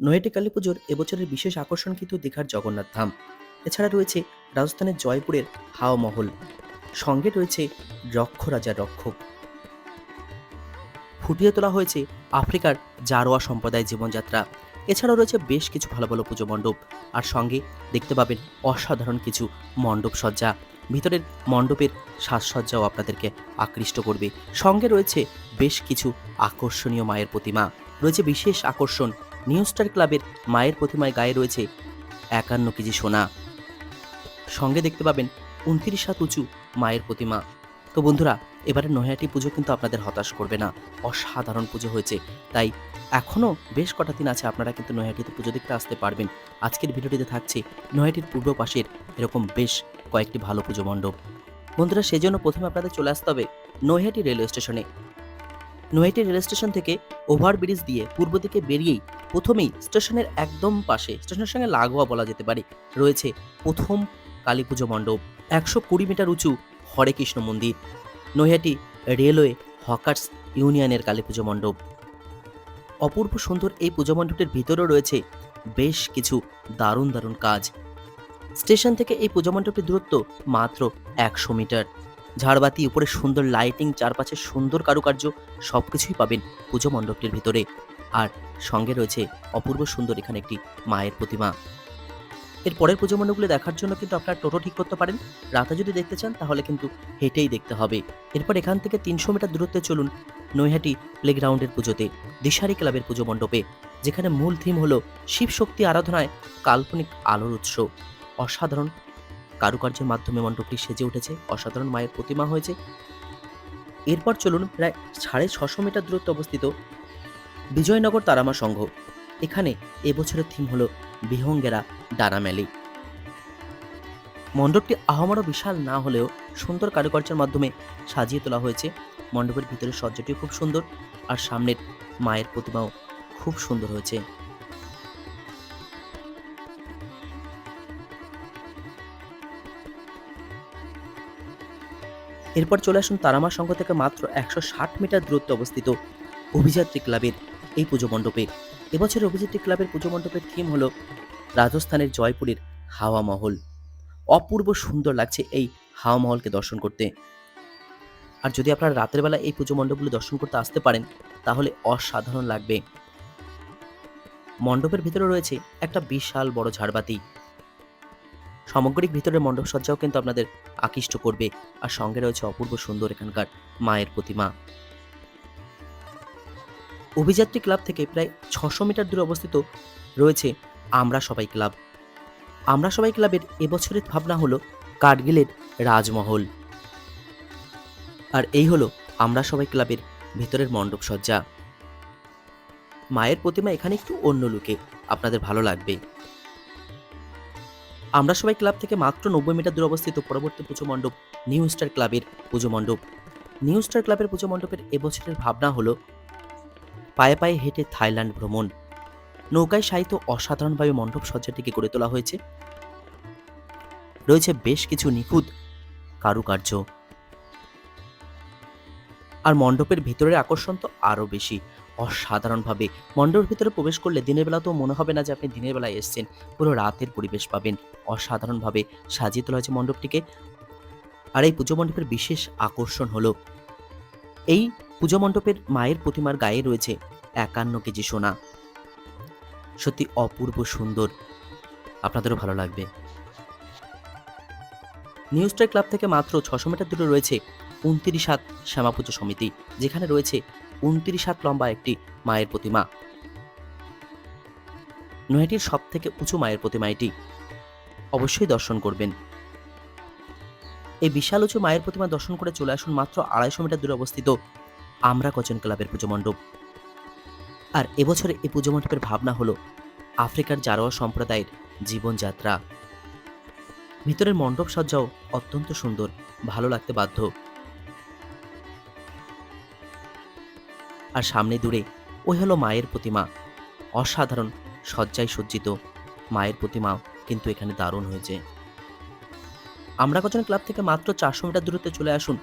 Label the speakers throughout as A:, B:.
A: নৈহাটি কালী পুজোর এবছরের বিশেষ আকর্ষণ কিন্তু দীঘার জগন্নাথ ধাম। এছাড়া রয়েছে রাজস্থানের জয়পুরের হাওয়া মহল। সঙ্গে রয়েছে রক্ষ রাজার রক্ষক। ফুটিয়ে তোলা হয়েছে আফ্রিকার জারোয়া সম্প্রদায় জীবনযাত্রা। এছাড়াও রয়েছে বেশ কিছু ভালো ভালো পুজো মণ্ডপ। আর সঙ্গে দেখতে পাবেন অসাধারণ কিছু মণ্ডপ সজ্জা। ভিতরের মণ্ডপের সাজসজ্জাও আপনাদেরকে আকৃষ্ট করবে। সঙ্গে রয়েছে বেশ কিছু আকর্ষণীয় মায়ের প্রতিমা। রয়েছে বিশেষ আকর্ষণ নিউ স্টার ক্লাবের মায়ের প্রতিমায় গায়ে রয়েছে একান্ন কেজি সোনা। সঙ্গে দেখতে পাবেন উনত্রিশ হাত উঁচু মায়ের প্রতিমা। তো বন্ধুরা এবারে নৈহাটি পুজো কিন্তু আপনাদের হতাশ করবে না। অসাধারণ পুজো হয়েছে। তাই এখনও বেশ কটা দিন আছে আপনারা কিন্তু নৈহাটিতে পুজো দেখতে আসতে পারবেন। আজকের ভিডিওটিতে থাকছে নৈহাটির পূর্ব পাশের এরকম বেশ কয়েকটি ভালো পুজো মণ্ডপ। বন্ধুরা, সেজন্য প্রথমে আপনাদের চলে আসতে হবে নৈহাটি রেলওয়ে স্টেশনে। নৈহাটি রেল স্টেশন থেকে ওভারব্রিজ দিয়ে পূর্ব দিকে বেরিয়েই প্রথমেই স্টেশনের একদম পাশে, স্টেশনের সঙ্গে লাগোয়া বলা যেতে পারে, রয়েছে প্রথম কালী পুজো মণ্ডপ, একশো কুড়ি মিটার উঁচু হরে কৃষ্ণ মন্দির, নৈহাটি রেলওয়ে হকার্স ইউনিয়নের কালী পুজো মণ্ডপ। অপূর্ব সুন্দর এই পুজো মণ্ডপটির ভিতরেও রয়েছে বেশ কিছু দারুণ দারুণ কাজ। স্টেশন থেকে এই পুজো মণ্ডপটির দূরত্ব মাত্র একশো মিটার। ঝাড়বাতি, উপরে সুন্দর লাইটিং চারপাশে সুন্দর কারুকার্য সব কিছুই পাবেন পুজো মণ্ডপটির ভিতরে। আর সঙ্গে রয়েছে অপূর্ব সুন্দর এখানে একটি মায়ের প্রতিমা। এর পরের পুজো মণ্ডপগুলো দেখার জন্য কিন্তু আপনারা টোটো ঠিক করতে পারেন। রাতে যদি দেখতে চান, তাহলে কিন্তু হেঁটেই দেখতে হবে। এরপর এখান থেকে তিনশো মিটার দূরত্বে চলুন নৈহাটি প্লেগ্রাউন্ডের পুজোতে, দিশারি ক্লাবের পুজো মণ্ডপে, যেখানে মূল থিম হলো শিব শক্তি আরাধনায় কাল্পনিক আলোর উৎস। অসাধারণ কারুকার্যের মাধ্যমে মণ্ডপটি সেজে উঠেছে, অসাধারণ মায়ের প্রতিমা হয়েছে। এরপর চলুন প্রায় সাড়ে ছশো মিটার দূরত্বে অবস্থিত বিজয়নগর তারামা সংঘ। এখানে এবছরের থিম হলো বিহঙ্গেরা ডানা মেলি। মণ্ডপটি আহমারও বিশাল না হলেও সুন্দর কারুকার্যের মাধ্যমে সাজিয়ে তোলা হয়েছে। মণ্ডপের ভিতরের সজ্জাটিও খুব সুন্দর, আর সামনের মায়ের প্রতিমাও খুব সুন্দর হয়েছে। এরপর চলে আসুন তারামা সংঘ থেকে মাত্র একশো ষাট মিটার দূরত্বে অবস্থিত অভিযাত্রী ক্লাবের এই পুজো মণ্ডপে। এবছর অভিযাত্রী ক্লাবের পুজো মণ্ডপের থিম হল রাজস্থানের জয়পুরের হাওয়া মহল। অপূর্ব সুন্দর লাগছে এই হাওয়া মহলকে দর্শন করতে। আর যদি আপনারা রাতের বেলা এই পুজো মণ্ডপগুলো দর্শন করতে আসতে পারেন, তাহলে অসাধারণ লাগবে। মণ্ডপের ভিতরে রয়েছে একটা বিশাল বড় ঝাড়বাতি। সামগ্রিক ভিতরের মণ্ডপ সজ্জাও কিন্তু আপনাদের আকৃষ্ট করবে। আর সঙ্গে রয়েছে অপূর্ব সুন্দর এখানকার মায়ের প্রতিমা। অভিযাত্রী ক্লাব থেকে প্রায় ছশো মিটার দূরে অবস্থিত রয়েছে আমরা সবাই ক্লাব। আমরা সবাই ক্লাবের এবছরের ভাবনা হলো কার্গিলের রাজমহল। আর এই হলো আমরা সবাই ক্লাবের ভেতরের মণ্ডপ সজ্জা মায়ের প্রতিমা এখানে একটু অন্য লুকে। আপনাদের ভালো লাগবে। আমরা সবাই ক্লাব থেকে মাত্র নব্বই মিটার দূরে অবস্থিত পরবর্তী পুজো মণ্ডপ নিউ স্টার ক্লাবের পুজো মণ্ডপ। নিউ স্টার ক্লাবের পুজো মণ্ডপের এবছরের ভাবনা হলো পায়ে পায়ে হেঁটে থাইল্যান্ড ভ্রমণ। নৌকায় সাহিত্য অসাধারণভাবে মণ্ডপ সজ্জাটিকে গড়ে তোলা হয়েছে। রয়েছে বেশ কিছু নিখুঁত কারুকার্য। আর মণ্ডপের ভিতরের আকর্ষণ তো আরও বেশি। অসাধারণভাবে। মণ্ডপের ভিতরে প্রবেশ করলে দিনের বেলা তো মনে হবে না যে আপনি দিনের বেলায় এসেছেন। পুরো রাতের পরিবেশ পাবেন। অসাধারণভাবে সাজিয়ে তোলা হয়েছে মণ্ডপটিকে আর এই পুজো মণ্ডপের বিশেষ আকর্ষণ হলো, এই পুজো মণ্ডপের মায়ের প্রতিমার গায়ে রয়েছে একান্ন কেজি সোনা। সত্যি অপূর্ব সুন্দর। আপনাদেরও ভালো লাগবে। নিউজ ক্লাব থেকে মাত্র ছশো মিটার দূরে রয়েছে উনত্রিশ হাত শ্যামা পুজো সমিতি, যেখানে রয়েছে উনত্রিশ হাত লম্বা একটি মায়ের প্রতিমা। নৈহাটির সব থেকে উঁচু মায়ের প্রতিমা এটি। অবশ্যই দর্শন করবেন। এই বিশাল উঁচু মায়ের প্রতিমা দর্শন করে চলে আসুন মাত্র আড়াইশো মিটার দূরে অবস্থিত আমরা কচন ক্লাবের পুজো মণ্ডপ। আর এবছরে এই পুজো মণ্ডপের ভাবনা হলো আফ্রিকার জারোয়া সম্প্রদায়ের জীবনযাত্রা। ভিতরের মণ্ডপ সজ্জাও অত্যন্ত সুন্দর, ভালো লাগতে বাধ্য। আর সামনে দূরে ওই হলো মায়ের প্রতিমা। অসাধারণ সজ্জায় সজ্জিত। মায়ের প্রতিমা কিন্তু এখানে দারুণ হয়েছে। আমরা কজন ক্লাব থেকে মাত্র চারশো মিটার দূরত্বে চলে আসুন?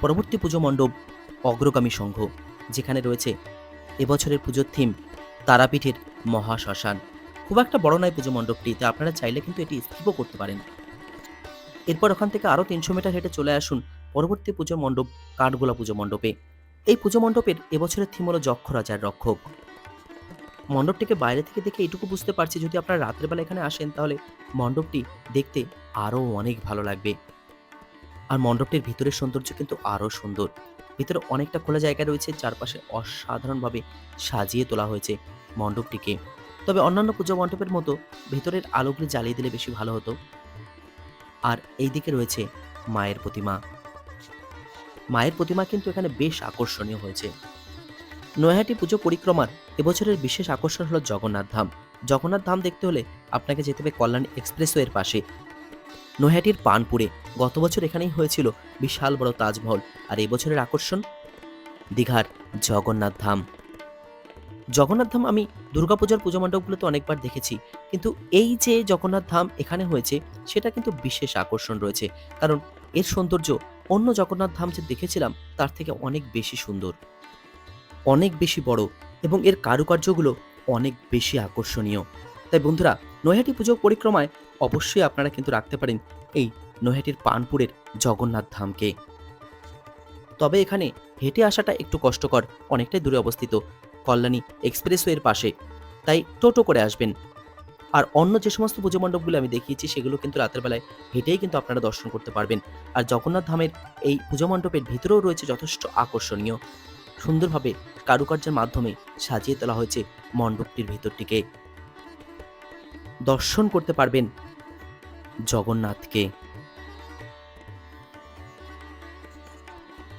A: পরবর্তী পুজো মণ্ডপ, অগ্রগামী সংঘ, যেখানে রয়েছে এবছরের পুজোর থিম তারাপীঠের মহাশ্মশান। খুব একটা বড় নয় পুজো মণ্ডপটি, তো আপনারা চাইলে কিন্তু এটি স্কিপও করতে পারেন। এরপর ওখান থেকে আরও তিনশো মিটার হেঁটে চলে আসুন পরবর্তী পুজো মণ্ডপ, কাঠগোলা পুজো মণ্ডপে। এই পুজো মণ্ডপের এবছরের থিম হলো যক্ষ রাজার রক্ষক। মণ্ডপটিকে বাইরে থেকে দেখে এটুকু বুঝতে পারছি, যদি আপনারা রাত্রেবেলা এখানে আসেন, তাহলে মণ্ডপটি দেখতে আরও অনেক ভালো লাগবে। আর মণ্ডপটির ভিতরের সৌন্দর্য কিন্তু আরও সুন্দর। ভিতরে অনেকটা খোলা জায়গা রয়েছে, চারপাশে অসাধারণভাবে সাজিয়ে তোলা হয়েছে মণ্ডপটিকে। তবে অন্যান্য পুজো মণ্ডপের মতো ভিতরের আলোগুলি জ্বালিয়ে দিলে বেশি ভালো হতো। আর এই দিকে রয়েছে মায়ের প্রতিমা। মায়ের প্রতিমা কিন্তু এখানে বেশ আকর্ষণীয় হয়েছে। নৈহাটি পুজো পরিক্রমার এবছরের বিশেষ আকর্ষণ হলো জগন্নাথ ধাম। জগন্নাথ ধাম দেখতে হলে আপনাকে যেতে হবে কল্যাণ এক্সপ্রেসওয়ের পাশে। নৈহাটির পানপুরে গত বছর এখানেই হয়েছিল বিশাল বড় তাজমহল, আর এবছরের আকর্ষণ দীঘার জগন্নাথ ধাম। জগন্নাথ ধাম আমি দুর্গাপূজার পুজো মণ্ডপগুলোতে অনেকবার দেখেছি, কিন্তু এই যে জগন্নাথ ধাম এখানে হয়েছে, সেটা কিন্তু বিশেষ আকর্ষণ রয়েছে, কারণ এর সৌন্দর্য অন্য জগন্নাথ ধাম যে দেখেছিলাম, তার থেকে অনেক বেশি সুন্দর, অনেক বেশি বড় এবং এর কারুকার্যগুলো অনেক বেশি আকর্ষণীয়। তাই বন্ধুরা, নৈহাটি পুজো পরিক্রমায় অবশ্যই আপনারা কিন্তু রাখতে পারেন এই নৈহাটির পানপুরের জগন্নাথ ধামকে। তবে এখানে হেঁটে আসাটা একটু কষ্টকর, অনেকটাই দূরে অবস্থিত, কল্যাণী এক্সপ্রেসওয়ের পাশে। তাই টোটো করে আসবেন। আর অন্য যে সমস্ত পুজো মণ্ডপগুলো আমি দেখিয়েছি, সেগুলো কিন্তু রাতের বেলায় হেঁটেই কিন্তু আপনারা দর্শন করতে পারবেন। আর জগন্নাথ ধামের এই পুজো মণ্ডপের ভিতরেও রয়েছে যথেষ্ট আকর্ষণীয়। সুন্দরভাবে কারুকার্যের মাধ্যমে সাজিয়ে তোলা হয়েছে মণ্ডপটির ভিতরটিকে। দর্শন করতে পারবেন জগন্নাথকে।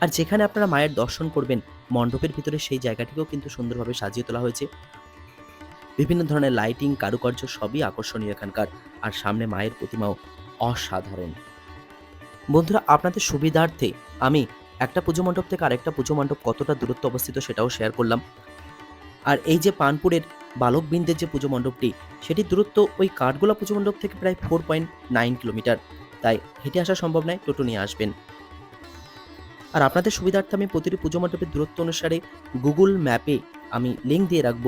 A: আর যেখানে আপনারা মায়ের দর্শন করবেন, মণ্ডপের ভিতরে সেই জায়গাটিকেও কিন্তু সুন্দরভাবে সাজিয়ে তোলা হয়েছে। বিভিন্ন ধরনের লাইটিং কারুকার্য সবই আকর্ষণীয় এখানকার। আর সামনে মায়ের প্রতিমাও অসাধারণ। বন্ধুরা, আপনাদের সুবিধার্থে আমি একটা পুজো মণ্ডপ থেকে আরেকটা পুজো মণ্ডপ কতটা দূরত্ব অবস্থিত সেটাও শেয়ার করলাম। আর এই যে পানপুরের বালকবৃন্দের যে পুজো মণ্ডপটি, সেটির দূরত্ব ওই কাঠগোলা পুজো মণ্ডপ থেকে প্রায় ফোর পয়েন্ট নাইন কিলোমিটার তাই হেঁটে আসা সম্ভব নয়, টোটো নিয়ে আসবেন। আর আপনাদের সুবিধার্থে আমি প্রতিটি পুজো মণ্ডপের দূরত্ব অনুসারে গুগল ম্যাপে আমি লিঙ্ক দিয়ে রাখব।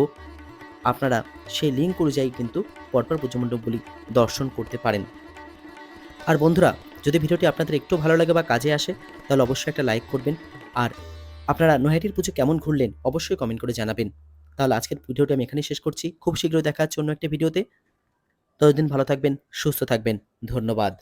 A: আপনারা সেই লিঙ্ক অনুযায়ী কিন্তু পরপর পুজো মণ্ডপগুলি দর্শন করতে পারেন। আর বন্ধুরা যদি ভিডিওটি আপনাদের একটু ভালো লাগে বা কাজে আসে, তাহলে অবশ্যই একটা লাইক করবেন। আর আপনারা নৈহাটির পুজো কেমন ঘুরলেন, অবশ্যই কমেন্ট করে জানাবেন। তাহলে আজকের ভিডিওটি আমি এখানেই শেষ করছি। খুব শীঘ্রই দেখা হচ্ছে অন্য একটা ভিডিওতে। ততদিন ভালো থাকবেন, সুস্থ থাকবেন। ধন্যবাদ।